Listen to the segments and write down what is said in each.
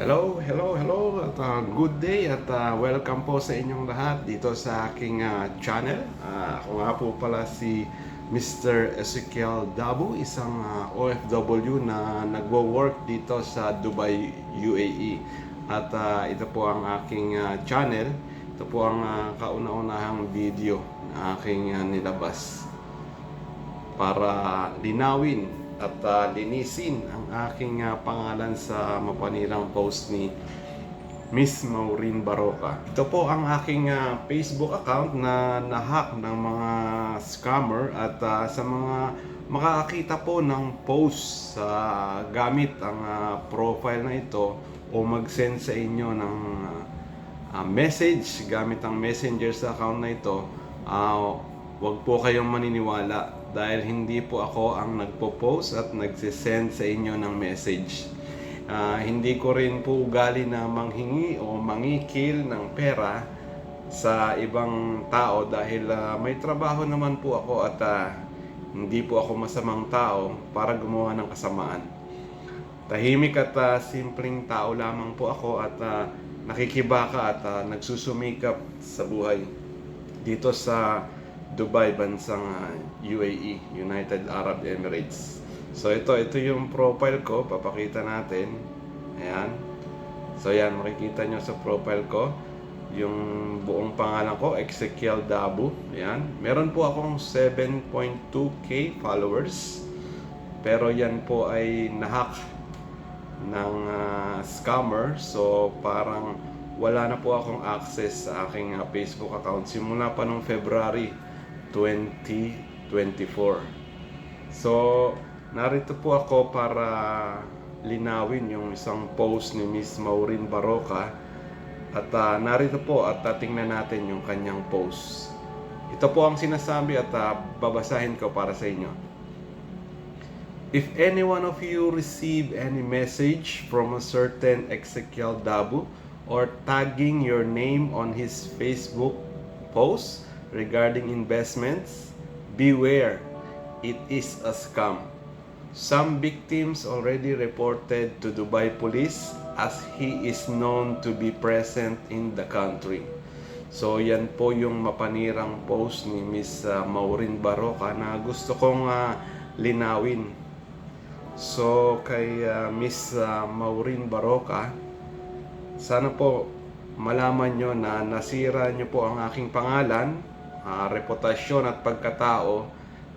Hello, hello, hello. At uh, good day at uh, welcome po sa inyong lahat dito sa aking uh, channel. Uh, ako nga po pala si Mr. Ezekiel Dabu, isang uh, OFW na nagwo-work dito sa Dubai, UAE. At uh, ito po ang aking uh, channel. Ito po ang uh, kauna-unahang video na aking uh, nilabas para linawin at uh, linisin ang aking uh, pangalan sa mapanirang post ni Miss Maureen Baroka. Ito po ang aking uh, Facebook account na nahack ng mga scammer at uh, sa mga makakakita po ng post sa gamit ang uh, profile na ito o mag-send sa inyo ng uh, uh, message gamit ang messenger sa account na ito, uh, wag po kayong maniniwala dahil hindi po ako ang nagpo-post at nagsisend sa inyo ng message. Ah, hindi ko rin po ugali na manghingi o mangikil ng pera sa ibang tao dahil ah, may trabaho naman po ako at ah, hindi po ako masamang tao para gumawa ng kasamaan. Tahimik at ah, simpleng tao lamang po ako at ah, nakikibaka at ah, nagsusumikap sa buhay dito sa Dubai, bansang uh, UAE, United Arab Emirates. So ito, ito yung profile ko, papakita natin. Ayan. So yan, makikita nyo sa profile ko yung buong pangalan ko, Ezekiel Dabu. Ayan. Meron po akong 7.2k followers. Pero yan po ay nahack ng uh, scammer. So parang wala na po akong access sa aking uh, Facebook account simula pa nung February 2024. So, narito po ako para linawin yung isang post ni Miss Maureen Baroka at uh, narito po at uh, natin yung kanyang post. Ito po ang sinasabi at uh, babasahin ko para sa inyo. If any one of you receive any message from a certain Ezekiel Dabu or tagging your name on his Facebook post regarding investments, beware, it is a scam. Some victims already reported to Dubai police as he is known to be present in the country. So yan po yung mapanirang post ni Miss uh, Maureen Baroka na gusto kong uh, linawin. So kay uh, Miss uh, Maureen Baroka, sana po malaman nyo na nasira nyo po ang aking pangalan, uh, reputasyon at pagkatao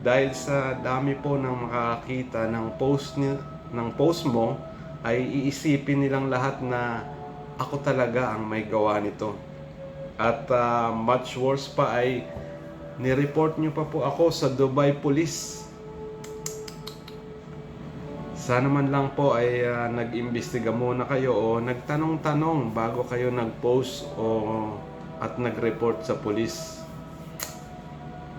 dahil sa dami po ng makakita ng post ni, ng post mo ay iisipin nilang lahat na ako talaga ang may gawa nito. At uh, much worse pa ay nireport nyo pa po ako sa Dubai Police. Sana man lang po ay uh, nag-imbestiga muna kayo o nagtanong-tanong bago kayo nag-post o at nag-report sa police.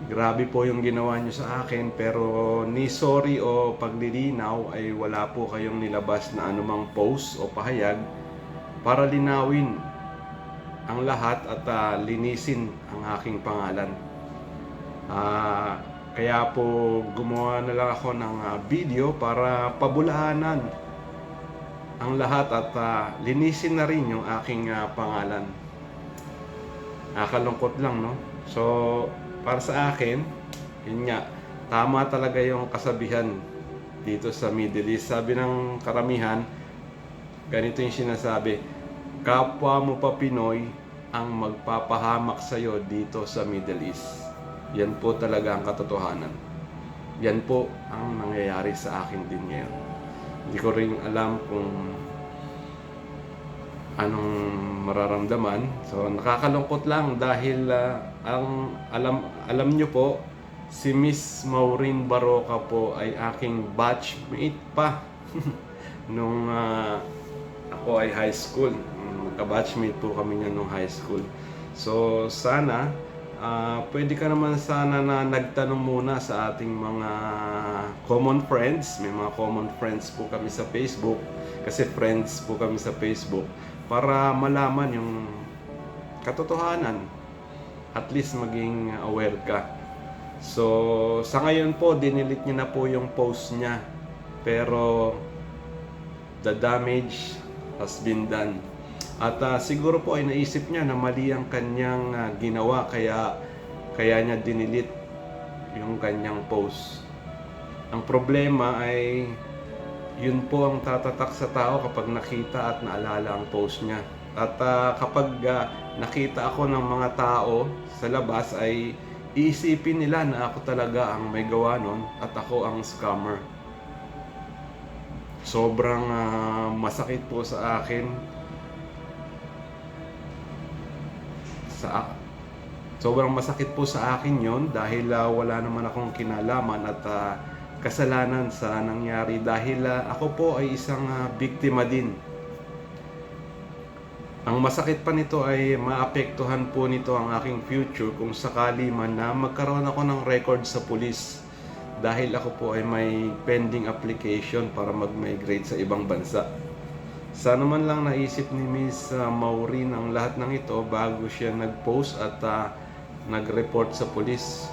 Grabe po yung ginawa nyo sa akin pero ni sorry o paglilinaw ay wala po kayong nilabas na anumang post o pahayag para linawin ang lahat at uh, linisin ang aking pangalan. Uh, kaya po gumawa na lang ako ng uh, video para pabulaanan ang lahat at uh, linisin na rin yung aking uh, pangalan. Nakalungkot lang, no? So, para sa akin, yun nga, tama talaga yung kasabihan dito sa Middle East. Sabi ng karamihan, ganito yung sinasabi, kapwa mo pa Pinoy ang magpapahamak sa'yo dito sa Middle East. Yan po talaga ang katotohanan. Yan po ang nangyayari sa akin din ngayon. Hindi ko rin alam kung anong mararamdaman. So nakakalungkot lang dahil uh, ang alam alam niyo po si Miss Maureen Baroka po ay aking batchmate pa nung uh, ako ay high school. Magka-batchmate po kami niya nung high school. So sana uh, pwede ka naman sana na nagtanong muna sa ating mga common friends. May mga common friends po kami sa Facebook kasi friends po kami sa Facebook para malaman yung katotohanan at least maging aware ka so sa ngayon po dinilit niya na po yung post niya pero the damage has been done. At ah, siguro po ay naisip niya na mali ang kanyang ah, ginawa kaya kaya niya dinilit yung kanyang post. Ang problema ay yun po ang tatatak sa tao kapag nakita at naalala ang post niya. At ah, kapag ah, nakita ako ng mga tao sa labas ay iisipin nila na ako talaga ang may gawa nun at ako ang scammer. Sobrang ah, masakit po sa akin sa sobrang masakit po sa akin yon dahil ah, wala naman akong kinalaman at ah, kasalanan sa nangyari dahil ah, ako po ay isang ah, biktima din. Ang masakit pa nito ay maapektuhan po nito ang aking future kung sakali man na magkaroon ako ng record sa pulis dahil ako po ay may pending application para mag-migrate sa ibang bansa. Sana man lang naisip ni Miss uh, Maureen ang lahat ng ito bago siya nag-post at ah, nag-report sa pulis.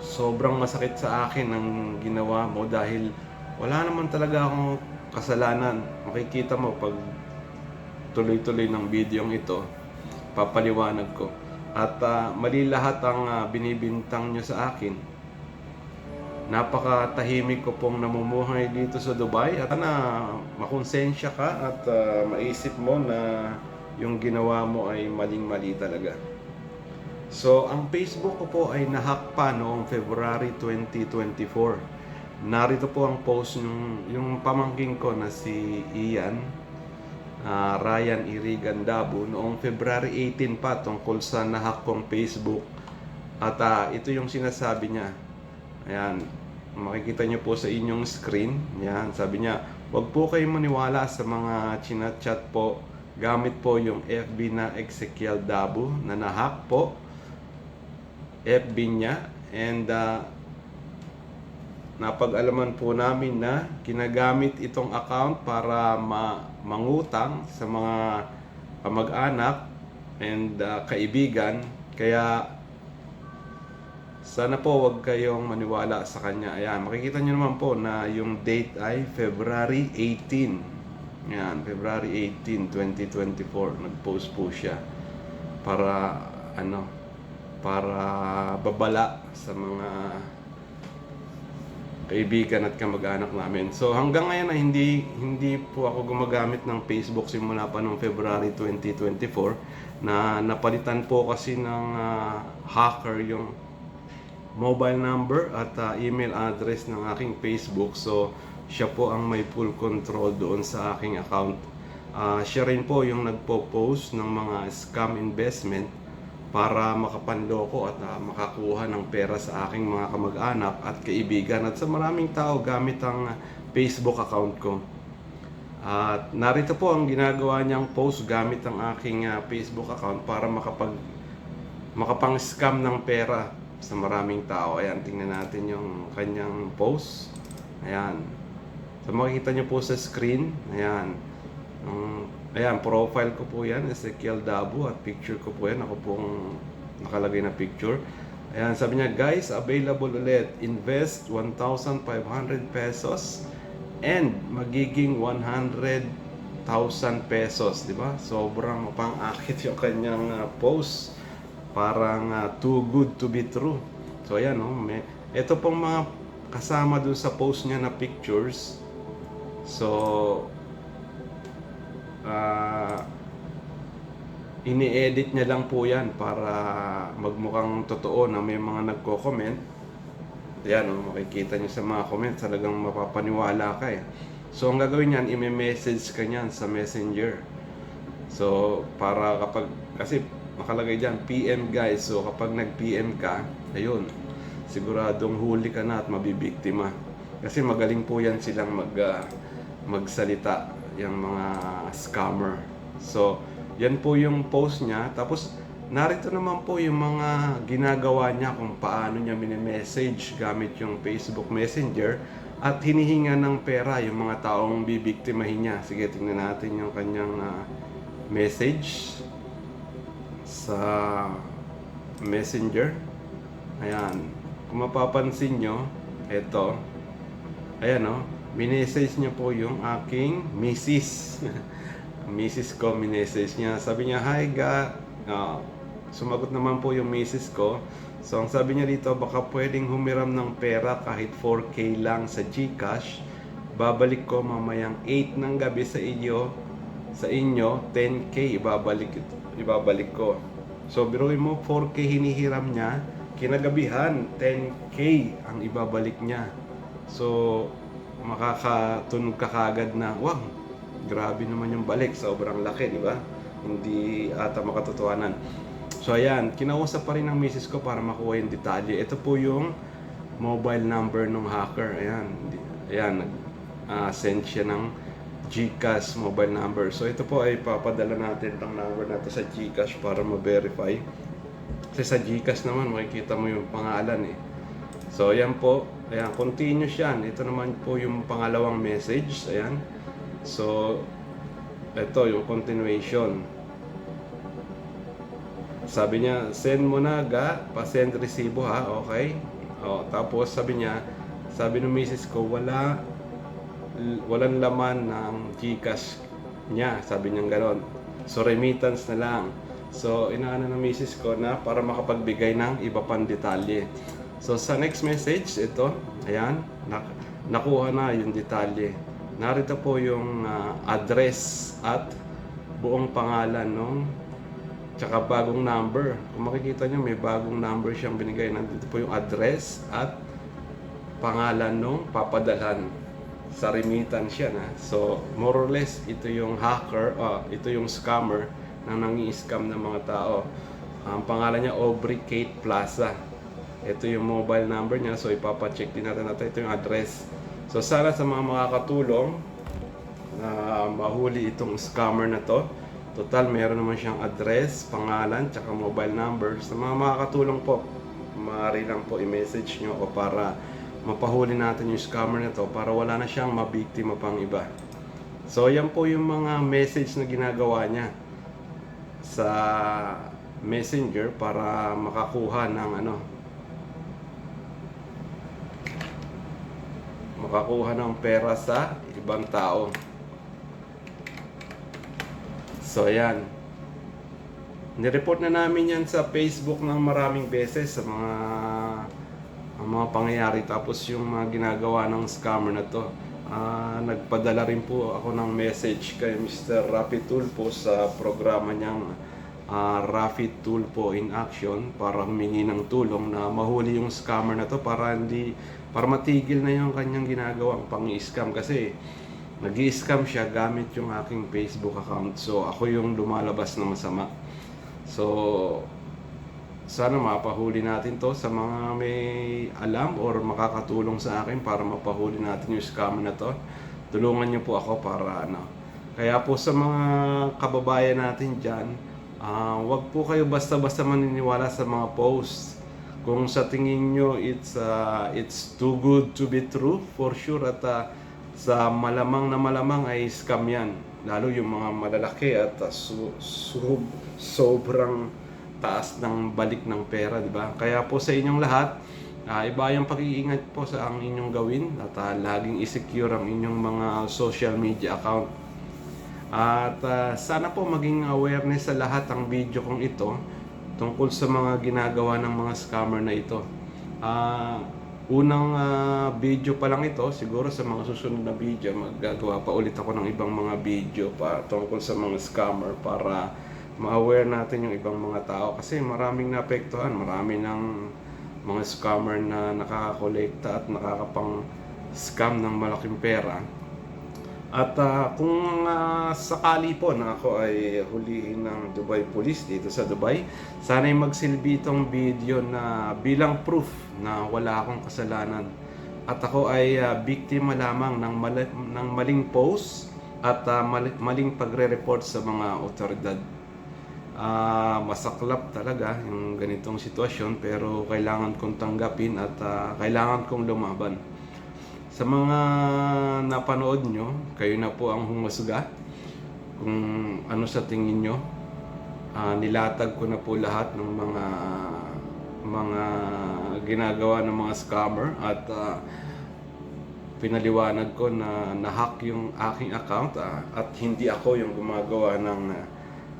Sobrang masakit sa akin ang ginawa mo dahil wala naman talaga akong kasalanan. Makikita mo pag tuloy-tuloy ng videong ito, papaliwanag ko. At ah, mali lahat ang ah, binibintang nyo sa akin. Napakatahimik ko pong namumuhay dito sa Dubai at na makonsensya ka at ah, maisip mo na yung ginawa mo ay maling-mali talaga. So, ang Facebook ko po ay nahack pa noong February 2024. Narito po ang post yung, yung pamangking ko na si Ian, ah, Ryan Irigan Dabo, noong February 18 pa tungkol sa nahack kong Facebook. At ah, ito yung sinasabi niya. Ayan, makikita niyo po sa inyong screen. Yan, sabi niya, huwag po kayong maniwala sa mga chinat-chat po. Gamit po yung FB na Ezekiel Dabo na nahack po. FB niya. And ah, napag-alaman po namin na ginagamit itong account para ma- mangutang sa mga kamag-anak and ah, kaibigan. Kaya sana po wag kayong maniwala sa kanya. Ayan, makikita nyo naman po na yung date ay February 18. Ayan, February 18, 2024. Nag-post po siya para ano, para babala sa mga kaibigan at kamag-anak namin. So hanggang ngayon ay hindi hindi po ako gumagamit ng Facebook simula pa noong February 2024 na napalitan po kasi ng ah, hacker yung mobile number at ah, email address ng aking Facebook. So, siya po ang may full control doon sa aking account. Ah, siya rin po yung nagpo-post ng mga scam investment para makapanloko at ah, makakuha ng pera sa aking mga kamag-anak at kaibigan at sa maraming tao gamit ang ah, Facebook account ko. At narito po ang ginagawa niyang post gamit ang aking ah, Facebook account para makapag makapang-scam ng pera sa maraming tao. Ayan, tingnan natin yung kanyang post. Ayan. So makikita nyo po sa screen. Ayan. Um, ayan, profile ko po yan. Ezekiel Dabo at picture ko po yan. Ako pong nakalagay na picture. Ayan, sabi niya, guys, available ulit. Invest 1,500 pesos and magiging 100,000 pesos, di ba? Sobrang mapang-akit yung kanyang uh, post parang ah, too good to be true. So ayan, no, may, ito pong mga kasama dun sa post niya na pictures. So, ah ini-edit niya lang po yan para magmukhang totoo na may mga nagko-comment. Yan, no, makikita niyo sa mga comments, talagang mapapaniwala ka eh. So, ang gagawin niyan, i-message ka niyan sa messenger. So, para kapag, kasi nakalagay dyan, PM guys. So, kapag nag-PM ka, ayun, siguradong huli ka na at mabibiktima. Kasi magaling po yan silang mag, ah, magsalita, yung mga scammer. So, yan po yung post niya. Tapos, narito naman po yung mga ginagawa niya kung paano niya mini-message gamit yung Facebook Messenger at hinihinga ng pera yung mga taong bibiktimahin niya. Sige, tingnan natin yung kanyang ah, message sa Messenger. Ayan. Kung mapapansin nyo, ito. Ayan o. Oh, minessage niya po yung aking misis. misis ko, minessage niya. Sabi niya, Hi ga. Ah, sumagot naman po yung misis ko. So ang sabi niya dito, baka pwedeng humiram ng pera kahit 4K lang sa GCash. Babalik ko mamayang 8 ng gabi sa inyo. Sa inyo, 10K ibabalik, ibabalik ko. So biruin mo, 4K hinihiram niya. Kinagabihan, 10K ang ibabalik niya. So, makakatunog ka kagad na, wow, grabe naman yung balik, sobrang laki, di ba? Hindi ata makatotohanan. So ayan, kinausap pa rin ng misis ko para makuha yung detalye. Ito po yung mobile number ng hacker. Ayan, ayan, ah, send siya ng GCash mobile number. So ito po ay papadala natin ang number na sa GCash para ma-verify. Kasi sa GCash naman makikita mo yung pangalan eh. So ayan po, ayan, continuous yan. Ito naman po yung pangalawang message. Ayan. So, ito yung continuation. Sabi niya, send mo na ga, pa-send resibo ha, okay? O, tapos sabi niya, sabi ng misis ko, wala, walang laman ng Gcash niya, sabi niya ganon. So, remittance na lang. So, inaano ng misis ko na para makapagbigay ng iba pang detalye. So, sa next message, ito, ayan, nak- nakuha na yung detalye. Narito po yung ah, address at buong pangalan nung tsaka bagong number. Kung makikita nyo, may bagong number siyang binigay. Nandito po yung address at pangalan nung papadalhan sa remittance siya na. So, more or less, ito yung hacker, ah, ito yung scammer na nangi-scam ng mga tao. Ang pangalan niya, Aubrey Kate Plaza. Ito yung mobile number niya, so ipapacheck din natin natin. Ito yung address. So, sana sa mga makakatulong na mahuli itong scammer na to. Total, meron naman siyang address, pangalan, tsaka mobile number. Sa mga makakatulong po, maaari lang po i-message nyo o para mapahuli natin yung scammer na to para wala na siyang mabiktima pang iba. So, yan po yung mga message na ginagawa niya sa messenger para makakuha ng ano makakuha ng pera sa ibang tao. So, ayan. Nireport na namin yan sa Facebook ng maraming beses sa mga ang mga pangyayari tapos yung mga ginagawa ng scammer na to. Ah, nagpadala rin po ako ng message kay Mr. Rafi Tulpo sa programa niyang ah, Rafi Tulpo in Action para humingi ng tulong na mahuli yung scammer na to para hindi para matigil na yung kanyang ginagawang pang-scam kasi nag scam siya gamit yung aking Facebook account. So ako yung lumalabas na masama. So sana mapahuli natin to sa mga may alam or makakatulong sa akin para mapahuli natin yung scam na to. Tulungan niyo po ako para ano. Kaya po sa mga kababayan natin dyan, ah, wag po kayo basta-basta maniniwala sa mga posts. Kung sa tingin nyo it's, ah, it's too good to be true, for sure at ah, sa malamang na malamang ay scam yan. Lalo yung mga malalaki at ah, su- su- sobrang taas ng balik ng pera, di ba? Kaya po sa inyong lahat, ah, iba yung pag-iingat po sa ang inyong gawin at ah, laging i-secure ang inyong mga social media account. At ah, sana po maging awareness sa lahat ang video kong ito tungkol sa mga ginagawa ng mga scammer na ito. Ah, unang ah, video pa lang ito, siguro sa mga susunod na video, maggagawa pa ulit ako ng ibang mga video pa tungkol sa mga scammer para ma-aware natin yung ibang mga tao kasi maraming naapektuhan, marami ng mga scammer na nakakakolekta at nakakapang scam ng malaking pera. At ah, kung ah, sakali po na ako ay hulihin ng Dubai Police dito sa Dubai, sana'y magsilbi itong video na bilang proof na wala akong kasalanan. At ako ay ah, biktima lamang ng, mali- ng maling post at ah, mali- maling pagre-report sa mga otoridad. Ah, masaklap talaga yung ganitong sitwasyon pero kailangan kong tanggapin at ah, kailangan kong lumaban. Sa mga napanood nyo, kayo na po ang humusga kung ano sa tingin nyo. Ah, nilatag ko na po lahat ng mga mga ginagawa ng mga scammer at ah, pinaliwanag ko na nahack yung aking account ah, at hindi ako yung gumagawa ng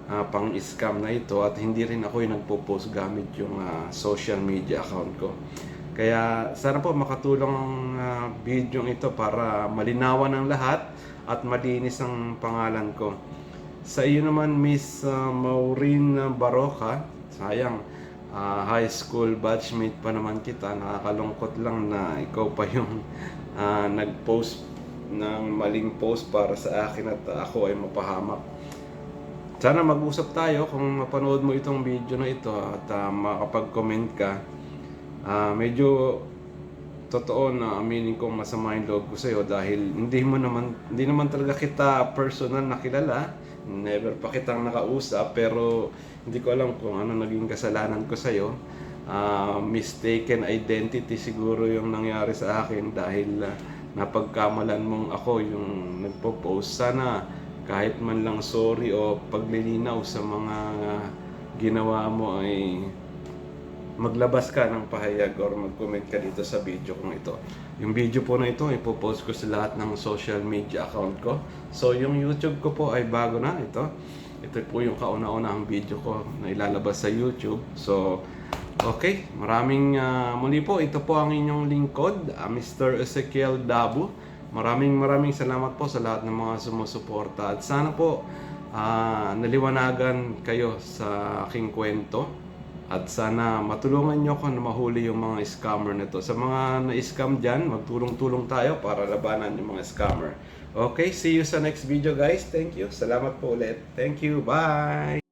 ah, pang-scam na ito at hindi rin ako yung nagpo-post gamit yung ah, social media account ko. Kaya sana po makatulong ang ah, video ito para malinawan ang lahat at malinis ang pangalan ko. Sa iyo naman Miss ah, Maureen Baroka, sayang ah, high school batchmate pa naman kita. Nakakalungkot lang na ikaw pa yung ah, nag-post ng maling post para sa akin at ako ay mapahamak. Sana mag-usap tayo kung mapanood mo itong video na ito at ah, makapag-comment ka. Ah, medyo totoo na aminin kong masama yung loob ko sa'yo dahil hindi mo naman hindi naman talaga kita personal na kilala. Never pa kitang nakausap pero hindi ko alam kung ano naging kasalanan ko sa'yo. Ah, mistaken identity siguro yung nangyari sa akin dahil ah, napagkamalan mong ako yung nagpo-post. Sana kahit man lang sorry o paglilinaw sa mga ginawa mo ay maglabas ka ng pahayag or mag-comment ka dito sa video kong ito. Yung video po na ito, ipopost ko sa lahat ng social media account ko. So, yung YouTube ko po ay bago na ito. Ito po yung kauna-unahang video ko na ilalabas sa YouTube. So, okay. Maraming ah, muli po. Ito po ang inyong lingkod, ah, Mr. Ezekiel Dabu. Maraming maraming salamat po sa lahat ng mga sumusuporta. At sana po ah, naliwanagan kayo sa aking kwento. At sana matulungan nyo ako na mahuli yung mga scammer nito. Sa mga na-scam dyan, magtulong-tulong tayo para labanan yung mga scammer. Okay, see you sa next video guys. Thank you. Salamat po ulit. Thank you. Bye!